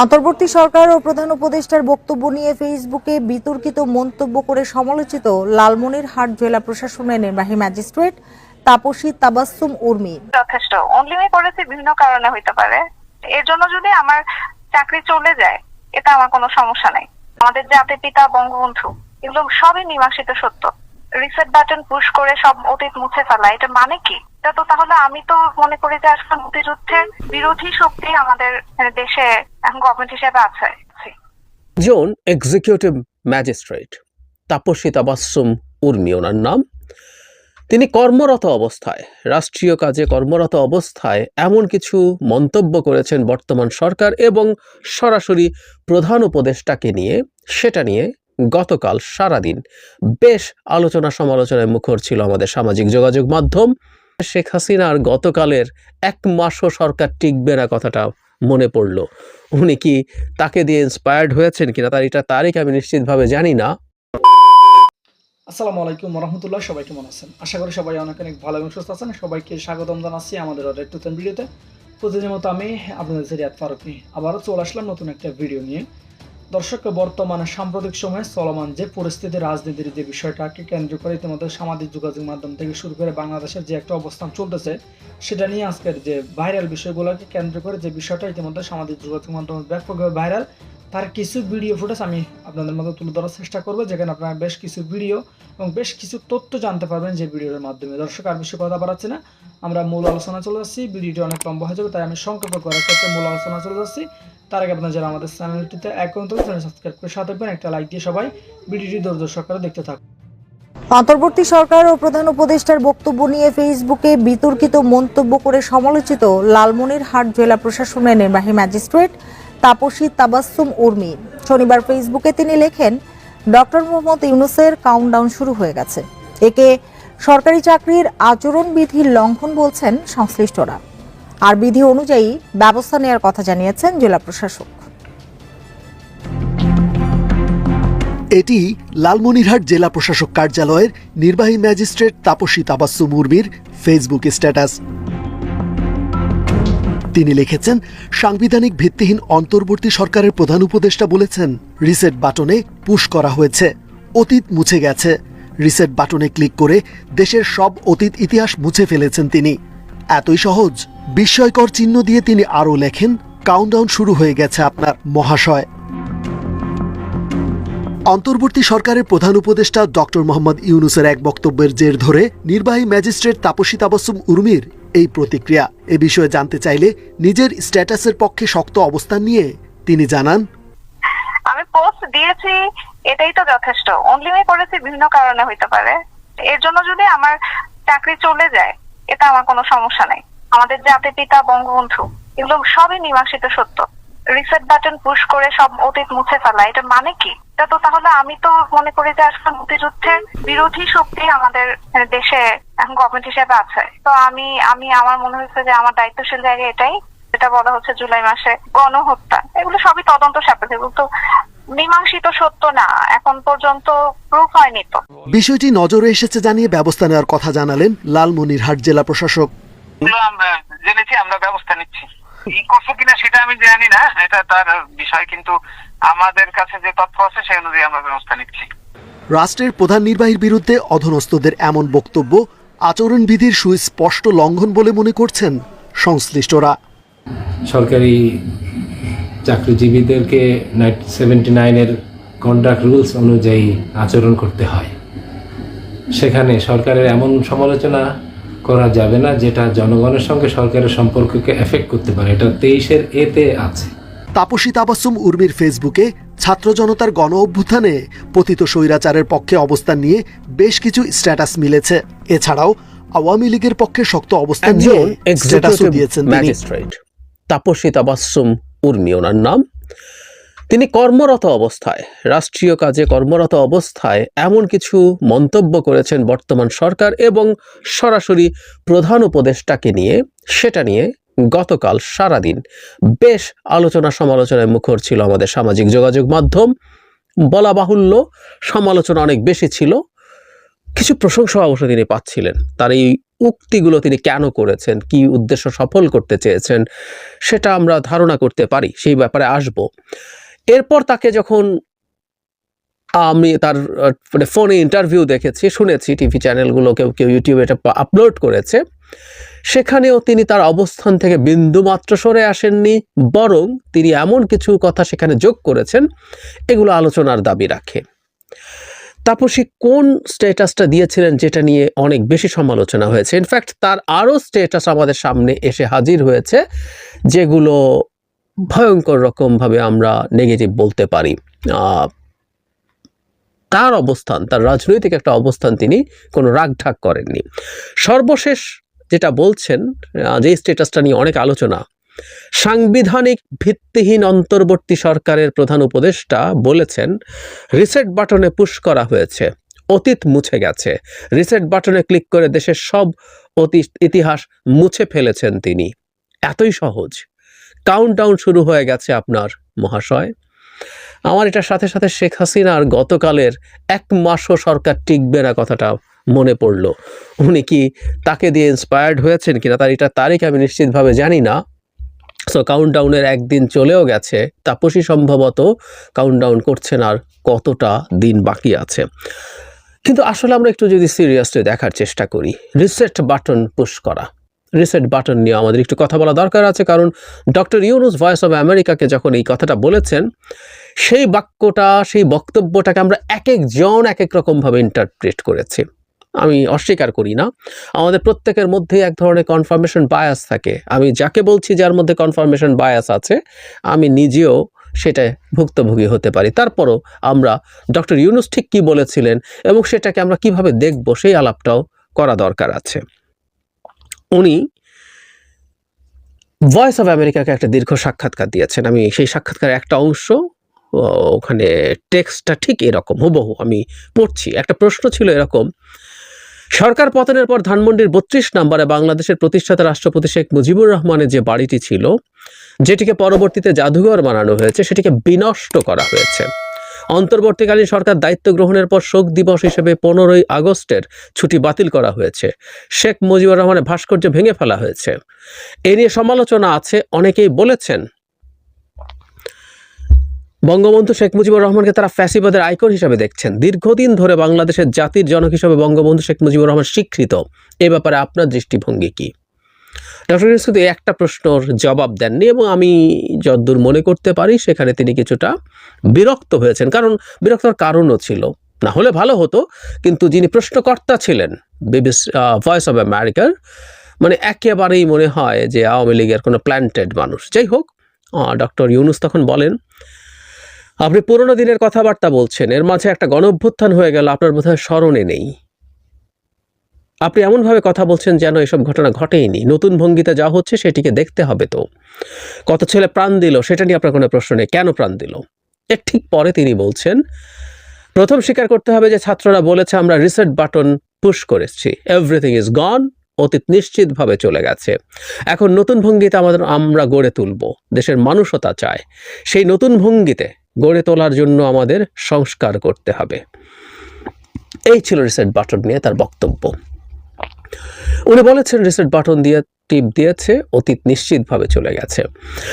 অন্তর্বর্তী সরকার ও প্রধান উপদেষ্টার বক্তব্য নিয়ে ফেসবুকে বিতর্কিত মন্তব্য করে সমালোচিত লালমনিরহাট জেলা প্রশাসনের নির্বাহী ম্যাজিস্ট্রেট তাপসী তাবাসসুম উর্মি। যথেষ্ট। অনলিমে করেছে, বিভিন্ন কারণে হইতে পারে। এর জন্য যদি আমার চাকরি চলে যায়, এটা আমার কোনো সমস্যা নাই। আমাদের জাতির পিতা, বঙ্গবন্ধু, এগুলো সবই মীমাংসিত সত্য। রিসেট বাটন পুশ করে সব অতীত মুছে ফেলা, এটা মানে কি? এটা তো তাহলে আমি তো মনে করি যে আসলে মুক্তিযুদ্ধের বিরোধী শক্তি আমাদের দেশে এখন গভর্নমেন্ট হিসেবে আছে। Zone executive magistrate Taposi Tabassum Urmi, ওনার নাম। তিনি কর্মরত অবস্থায়, রাষ্ট্রীয় কাজে কর্মরত অবস্থায় এমন কিছু মন্তব্য করেছেন বর্তমান সরকার এবং সরাসরি প্রধান উপদেষ্টাকে নিয়ে, সেটা নিয়ে গতকাল সারাদিন বেশ আলোচনা সমালোচনায় মুখর ছিল আমাদের সামাজিক যোগাযোগ মাধ্যম। শেখ হাসিনার গতকালের এক মাসও সরকার টিকবে না কথাটা মনে পড়ল। উনি কি তাকে দিয়ে ইন্সপায়ার্ড হয়েছেন কিনা তার এটা তারিখ আমি নিশ্চিতভাবে জানি না। আসসালামু আলাইকুম রহমতুল্লাহ সবাই কেমন আছেন? আশা করি সবাই অনেক অনেক ভালো এবং সুস্থ আছেন। সবাইকে স্বাগতম জানাচ্ছি আমাদের একটু নতুন ভিডিওতে প্রতিদিনের মতো আমি আপনাদের সিরিয়াত ফারুকি আবারও চলে আসলাম নতুন একটা ভিডিও নিয়ে। দর্শক বর্তমানে সাম্প্রতিক সময়ে চলমান যে পরিস্থিতি, রাজনীতির যে বিষয়টাকে কেন্দ্র করে ইতিমধ্যে সামাজিক যোগাযোগ মাধ্যম থেকে শুরু করে বাংলাদেশের যে একটা অবস্থান চলতেছে, সেটা নিয়ে আজকের যে ভাইরাল বিষয়গুলোকে কেন্দ্র করে যে বিষয়টা ইতিমধ্যে সামাজিক যোগাযোগ মাধ্যমে ব্যাপকভাবে ভাইরাল তার কিছু ভিডিও ফুটেজ আমি আপনাদের মধ্যে তুলে ধরার চেষ্টা করব, যেখানে আপনারা বেশ কিছু ভিডিও এবং বেশ কিছু তথ্য জানতে পারবেন যে ভিডিওর মাধ্যমে। দর্শক, আর বেশি কথা বাড়াচ্ছি না, আমরা মূল আলোচনা চলে যাচ্ছি। ভিডিওটি অনেক লম্বা হয়ে যাবে, তাই আমি সংক্ষেপ করার ক্ষেত্রে মূল আলোচনা চলে যাচ্ছি। তার আগে আপনারা যারা আমাদের চ্যানেলটিতে এখন তো চ্যানেল সাবস্ক্রাইব করে সাথে থাকবেন একটা লাইক দিয়ে সবাই ভিডিওটি ধৈর্য সহকারে দেখতে থাকুন। অন্তর্বর্তী সরকার ও প্রধান উপদেষ্টার বক্তব্য নিয়ে ফেসবুকে বিতর্কিত মন্তব্য করে সমালোচিত লালমনিরহাট জেলা প্রশাসনের নির্বাহী ম্যাজিস্ট্রেট তাপসী তাবাসসুম উর্মি। শনিবার ফেসবুকে তিনি লেখেন, ডক্টর মোহাম্মদ ইউনুসের কাউন্টডাউন শুরু হয়ে গেছে। একে সরকারি চাকরির আচরণবিধির লঙ্ঘন বলছেন সংশ্লিষ্টরা। আর বিধি অনুযায়ী ব্যবস্থা নেওয়ার কথা জানিয়েছেন জেলা প্রশাসক। এটি লালমনিরহাট জেলা প্রশাসক কার্যালয়ের নির্বাহী ম্যাজিস্ট্রেট তাপসী তাবাসসুম মুরমির ফেসবুক স্ট্যাটাস। তিনি লিখেছেন, সাংবিধানিক ভিত্তিহীন অন্তর্বর্তী সরকারের প্রধান উপদেষ্টা বলেছেন, রিসেট বাটনে পুশ করা হয়েছে, অতীত মুছে গেছে। রিসেট বাটনে ক্লিক করে দেশের সব অতীত ইতিহাস মুছে ফেলেছেন তিনি। এতই সহজ। বিস্ময়কর চিহ্ন দিয়ে তিনি আরও লেখেন কাউন্টডাউন শুরু হয়ে গেছে আপনার মহাশয়। অন্তর্বর্তী সরকারের প্রধান উপদেষ্টা ডক্টর মোহাম্মদ ইউনুসের এক বক্তব্যের জের ধরে নির্বাহী ম্যাজিস্ট্রেট তাপসী তাবাসুম উর্মির এই প্রতিক্রিয়া। এ বিষয়ে জানতে চাইলে নিজের স্ট্যাটাসের পক্ষে শক্ত অবস্থান নিয়ে তিনি জানান, আমি পোস্ট দিয়েছি, এটাই তো যথেষ্ট। অনলিমে করেছি, বিভিন্ন কারণে হইতে পারে। এর জন্য যদি আমার চাকরি চলে যায় এটা আমার কোনো সমস্যা নাই। আমাদের জাতির পিতা, বঙ্গবন্ধু, এগুলো সবই মীমাংসিত সত্য। রিসেট বাটন পুশ করে সব অতীত মুছে ফেলা, এটা মানে কি? এটা তো তাহলে আমি তো মনে করি যে আসলে মুক্তিযুদ্ধের বিরোধী শক্তি আমাদের দেশে এখন গভর্নমেন্ট হিসেবে আছে। তো আমি আমি, আমার মনে হচ্ছে যে আমার দায়িত্বশীল জায়গা এটাই। যেটা বলা হচ্ছে জুলাই মাসে গণহত্যা। এগুলো সবই তদন্ত সাপেক্ষে। তো মীমাংসিত সত্য না এখন পর্যন্ত প্রুফ হয়নি তো। বিষয়টি নজরে এসেছে জানিয়ে ব্যবস্থা নেওয়ার কথা জানালেন লালমনিরহাট জেলা প্রশাসক। জেনেছি আমরা ব্যবস্থা নিচ্ছি। ই করছ কিনা সেটা আমি জানি না এটা তার বিষয় কিন্তু আমাদের কাছে যে তথ্য আছে সেই অনুযায়ী আমরা ব্যবস্থা নিচ্ছি। রাষ্ট্রের প্রধান নির্বাহীর বিরুদ্ধে অধনস্থদের এমন বক্তব্য আচরণবিধির সুস্পষ্ট লঙ্ঘন বলে মনে করছেন সংশ্লিষ্টরা। সরকারি চাকরিজীবীদেরকে সেভেন্টি নাইনের কন্ট্রাক্ট রুলস অনুযায়ী আচরণ করতে হয়। সেখানে সরকারের এমন সমালোচনা করা যাবে না যেটা জনগণের সঙ্গে সরকারের সম্পর্ককে এফেক্ট করতে পারে। এটা তেইশের এতে আছে। তাপসী তাবাসুম উর্মির ফেসবুকে ছাত্র জনতার গণ অভ্যুত্থানে পতিত স্বৈরাচারের পক্ষে অবস্থান নিয়ে বেশ কিছু স্ট্যাটাস মিলেছে। এছাড়াও আওয়ামী লীগের পক্ষে শক্ত অবস্থান নিয়ে স্ট্যাটাসও দিয়েছেন তিনি। তাপসী তাবাসসুম উর্মি ওনার নাম। তিনি কর্মরত অবস্থায়, রাষ্ট্রীয় কাজে কর্মরত অবস্থায় এমন কিছু মন্তব্য করেছেন বর্তমান সরকার এবং সরাসরি প্রধান উপদেষ্টাকে নিয়ে, সেটা নিয়ে গতকাল সারাদিন বেশ আলোচনা সমালোচনায় মুখর ছিল আমাদের সামাজিক যোগাযোগ মাধ্যম। বলা বাহুল্য, সমালোচনা অনেক বেশি ছিল। কিছু প্রশংসা অবশ্য তিনি পাচ্ছিলেন। তার এই উক্তিগুলো তিনি কেন করেছেন, কি উদ্দেশ্য সফল করতে চেয়েছেন, সেটা আমরা ধারণা করতে পারি, সেই ব্যাপারে আসব। এরপর তাকে যখন আমি তার মানে ফোনে ইন্টারভিউ দেখেছি, শুনেছি, টিভি চ্যানেলগুলো কেউ কেউ ইউটিউবে এটা আপলোড করেছে, সেখানেও তিনি তার অবস্থান থেকে বিন্দু মাত্র সরে আসেননি, বরং তিনি এমন কিছু কথা সেখানে যোগ করেছেন, এগুলো আলোচনার দাবি রাখে। তাপসী কোন স্ট্যাটাসটা দিয়েছিলেন যেটা নিয়ে অনেক বেশি সমালোচনা হয়েছে? ইনফ্যাক্ট তার আরও স্ট্যাটাস আমাদের সামনে এসে হাজির হয়েছে, যেগুলো ভয়ঙ্কর রকমভাবে আমরা নেগেটিভ বলতে পারি। তার অবস্থান, তার রাজনৈতিক একটা অবস্থান তিনি কোনো রাগঢাক করেননি। সর্বশেষ যেটা বলছেন যে স্ট্যাটাসটা নিয়ে অনেক আলোচনা সাংবিধানিক ভিত্তিহীন অন্তর্বর্তী সরকারের প্রধান উপদেষ্টা বলেছেন, রিসেট বাটনে পুশ করা হয়েছে, অতীত মুছে গেছে। রিসেট বাটনে ক্লিক করে দেশের সব অতীত, ইতিহাস মুছে ফেলেছেন তিনি। এতই সহজ। কাউন্টডাউন শুরু হয়ে গেছে আপনার মহাশয়। আমার এটার সাথে সাথে শেখ হাসিনার গতকালের এক মাসও সরকার টিকবে না কথাটা মনে পড়ল। উনি কি তাকে দিয়ে ইন্সপায়ার্ড হয়েছেন কিনা, তার এটা তারিখ আমি নিশ্চিতভাবে জানি না। সো কাউন্টডাউনের একদিন চলেও গেছে। তাপসী সম্ভবত কাউন্টডাউন করছেন আর কতটা দিন বাকি আছে। কিন্তু আসলে আমরা একটু যদি সিরিয়াসলি দেখার চেষ্টা করি রিসেট বাটন পুশ করা। রিসেট বাটন নিয়ে আমাদের একটু কথা বলা দরকার আছে, কারণ ডক্টর ইউনুস ভয়েস অফ আমেরিকাকে যখন এই কথাটা বলেছেন, সেই বাক্যটা, সেই বক্তব্যটাকে আমরা এক একজন এক এক রকমভাবে ইন্টারপ্রেট করেছি। আমি অস্বীকার করি না। আমাদের প্রত্যেকের মধ্যে এক ধরনের কনফার্মেশন বায়াস থাকে। আমি যাকে বলছি যার মধ্যে কনফার্মেশন বায়াস আছে, আমি নিজেও সেটা ভুক্তভোগী হতে পারি। তারপরও আমরা ডক্টর ইউনুস ঠিক কী বলেছিলেন এবং সেটাকে আমরা কীভাবে দেখব সেই আলাপটাও করা দরকার আছে। উনি ভয়েস অফ আমেরিকাকে একটা দীর্ঘ সাক্ষাৎকার দিয়েছেন। আমি সেই সাক্ষাৎকারের একটা অংশ ওখানে টেক্সটটা ঠিক এরকম, হুবহু আমি পড়ছি। একটা প্রশ্ন ছিল এরকম সরকার পতনের পর ধানমন্ডির বত্রিশ নম্বরে বাংলাদেশের প্রতিষ্ঠাতা রাষ্ট্রপতি শেখ মুজিবুর রহমানের যে বাড়িটি ছিল, যেটিকে পরবর্তীতে জাদুঘর বানানো হয়েছে, সেটিকে বিনষ্ট করা হয়েছে। অন্তর্বর্তীকালীন সরকার দায়িত্ব গ্রহণের পর শোক দিবস হিসেবে পনেরোই আগস্টের ছুটি বাতিল করা হয়েছে। শেখ মুজিবুর রহমানের ভাস্কর্য ভেঙে ফেলা হয়েছে। এ নিয়ে সমালোচনা আছে অনেকেই বলেছেন বঙ্গবন্ধু শেখ মুজিবুর রহমানকে তারা ফ্যাসিবাদের আইকন হিসেবে দেখছেন। দীর্ঘদিন ধরে বাংলাদেশের জাতির জনক হিসেবে বঙ্গবন্ধু শেখ মুজিবুর রহমান স্বীকৃত। এ ব্যাপারে আপনার দৃষ্টিভঙ্গি কি? ডক্টর কিন্তু একটা প্রশ্নর জবাব দেননি এবং আমি যদ্দূর মনে করতে পারি সেখানে তিনি কিছুটা বিরক্ত হয়েছেন। কারণ বিরক্তর কারণও ছিল। না হলে ভালো হতো, কিন্তু যিনি প্রশ্নকর্তা ছিলেন, বিবিসি ভয়েস অফ আমেরিকার মানে একেবারেই মনে হয় যে আওয়ামী লীগের কোনো প্ল্যান্টেড মানুষ। যাই হোক ডক্টর ইউনুস তখন বলেন আপনি পুরনো দিনের কথাবার্তা বলছেন, এর মাঝে একটা গণ অভ্যুত্থান হয়ে গেল, আপনার বোধহয় স্মরণে নেই। আপনি এমনভাবে কথা বলছেন যেন এসব ঘটনা ঘটেইনি। নতুন ভঙ্গিতে যা হচ্ছে সেটিকে দেখতে হবে তো। কত ছেলে প্রাণ দিল, সেটা নিয়ে আপনার কোনো প্রশ্ন নেই। কেন প্রাণ দিল? এর ঠিক পরে তিনি বলছেন, প্রথম স্বীকার করতে হবে যে ছাত্ররা বলেছে, আমরা রিসেট বাটন পুশ করেছি। এভরিথিং ইজ গন, অতীত নিশ্চিতভাবে চলে গেছে। এখন নতুন ভঙ্গিতে আমাদের আমরা গড়ে তুলব। দেশের মানুষতা চায়। সেই নতুন ভঙ্গিতে গড়ে তোলার জন্য আমাদের সংস্কার করতে হবে। এই ছিল রিসেট বাটন নিয়ে তার বক্তব্য। উনি বলেছেন রিসেট বাটন দিয়ে টিপ দিয়েছে, অতীত নিশ্চিতভাবে চলে গেছে।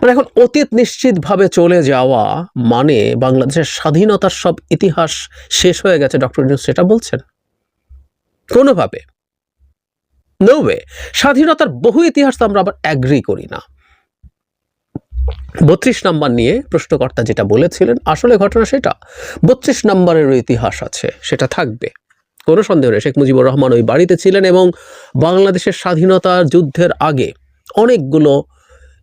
মানে এখন অতীত নিশ্চিতভাবে চলে যাওয়া মানে বাংলাদেশের স্বাধীনতার সব ইতিহাস শেষ হয়ে গেছে, ডক্টর নিউজ সেটা বলছেন। কোনোভাবে। নো ওয়ে স্বাধীনতার বহু ইতিহাস তো আমরা আবার অ্যাগ্রি করি না। বত্রিশ নাম্বার নিয়ে প্রশ্নকর্তা যেটা বলেছিলেন, আসলে ঘটনা সেটা। বত্রিশ নাম্বারেরও ইতিহাস আছে, সেটা থাকবে। কোনো সন্দেহ নেই, শেখ মুজিবুর রহমান ওই বাড়িতে ছিলেন এবং বাংলাদেশের স্বাধীনতার যুদ্ধের আগে অনেকগুলো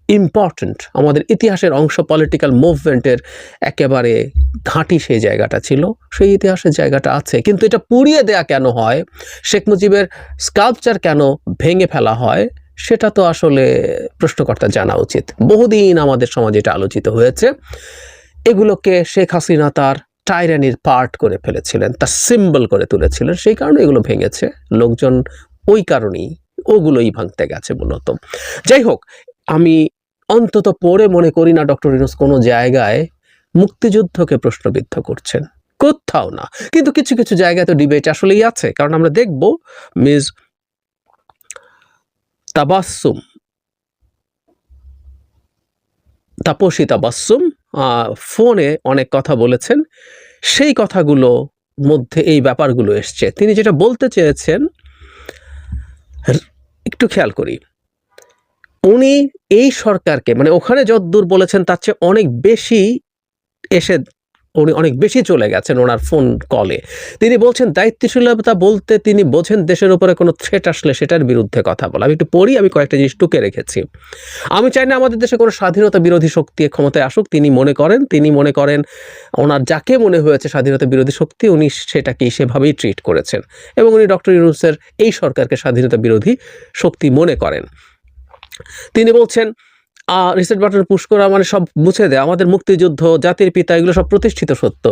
ইম্পর্ট্যান্ট আমাদের ইতিহাসের অংশ পলিটিক্যাল মুভমেন্টের একেবারে ঘাঁটি সেই জায়গাটা ছিল, সেই ইতিহাসের জায়গাটা আছে। কিন্তু এটা পুড়িয়ে দেয়া কেন হয়? শেখ মুজিবের স্কাল্পচার কেন ভেঙে ফেলা হয়? সেটা তো আসলে প্রশ্নকর্তা জানা উচিত। বহুদিন আমাদের সমাজে এটা আলোচিত হয়েছে। এগুলোকে শেখ হাসিনা তার টাইরানির পার্ট করে ফেলেছিলেন, তার সিম্বল করে তুলেছিলেন, সেই কারণে এগুলো ভেঙেছে। লোকজন ওই কারণেই ওগুলোই ভাঙতে গেছে মূলত। যাই হোক, আমি অন্তত পড়ে মনে করি না ডক্টর ইনোস কোনো জায়গায় মুক্তিযুদ্ধকে প্রশ্নবিদ্ধ করছেন। কোথাও না। কিন্তু কিছু কিছু জায়গায় তো ডিবেট আসলেই আছে। কারণ আমরা দেখব, মিস তাবাসুম তাপসী তাবাসুম ফোনে অনেক কথা বলেছেন। সেই কথাগুলো মধ্যে এই ব্যাপারগুলো এসছে। তিনি যেটা বলতে চেয়েছেন একটু খেয়াল করি। উনি এই সরকারকে মানে ওখানে যতদূর বলেছেন, তার চেয়ে অনেক বেশি এসে উনি অনেক বেশি চলে গেছেন ওনার ফোন কলে। তিনি বলছেন দায়িত্বশীলতা বলতে তিনি বোঝেন দেশের উপরে কোনো থ্রেট আসলে সেটার বিরুদ্ধে কথা বলা। আমি একটু পড়ি, আমি কয়েকটা জিনিস টুকে রেখেছি। আমি চাই না আমাদের দেশে কোনো স্বাধীনতা বিরোধী শক্তি ক্ষমতায় আসুক। তিনি মনে করেন, তিনি মনে করেন ওনার যাকে মনে হয়েছে স্বাধীনতা বিরোধী শক্তি, উনি সেটাকেই সেভাবেই ট্রিট করেছেন। এবং উনি ডক্টর ইউনুসের এই সরকারকে স্বাধীনতা বিরোধী শক্তি মনে করেন। তিনি বলছেন রিসেট বাটন পুশ করা মানে সব মুছে দেয়। আমাদের মুক্তিযুদ্ধ, জাতির পিতা, এগুলো সব প্রতিষ্ঠিত সত্য।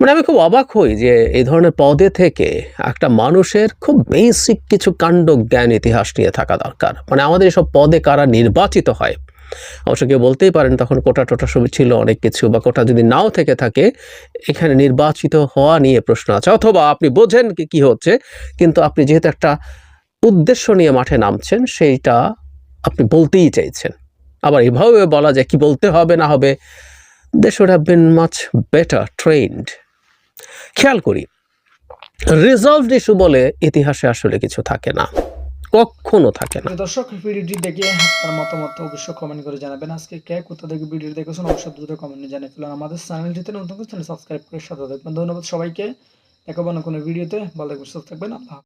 মানে আমি খুব অবাক হই যে এই ধরনের পদে থেকে একটা মানুষের খুব বেসিক কিছু কাণ্ড জ্ঞান, ইতিহাস নিয়ে থাকা দরকার। মানে আমাদের এসব পদে কারা নির্বাচিত হয়? অবশ্য কেউ বলতেই পারেন, তখন কোটা টোটা সব ছিল অনেক কিছু বা কোটা যদি নাও থেকে থাকে, এখানে নির্বাচিত হওয়া নিয়ে প্রশ্ন আছে। অথবা আপনি বোঝেন কি কি হচ্ছে, কিন্তু আপনি যেহেতু একটা উদ্দেশ্য নিয়ে মাঠে নামছেন, সেইটা আপনি বলতেই চাইছেন। আবার এভাবে বলা যায় কি বলতে হবে, না হবে they should have been much better trend খেয়াল করি রিজলভড ইস্যু বলে ইতিহাসে আসলে কিছু থাকে না, কখনো থাকে না। দর্শক, ভিডিওটি দেখে আপনার মতামত অবশ্যই কমেন্ট করে জানাবেন। আজকে কে, কোথা থেকে ভিডিও দেখেছেন অবশ্যই দ্রুত কমেন্টে জানিয়ে ফেলুন আমাদের চ্যানেলটিতে নতুন চ্যানেল সাবস্ক্রাইব করে সাথে থাকবেন। ধন্যবাদ সবাইকে। দেখাবো না কোনো ভিডিওতে। ভালো থাকবেন, সুস্থ থাকবেন। আল্লাহ।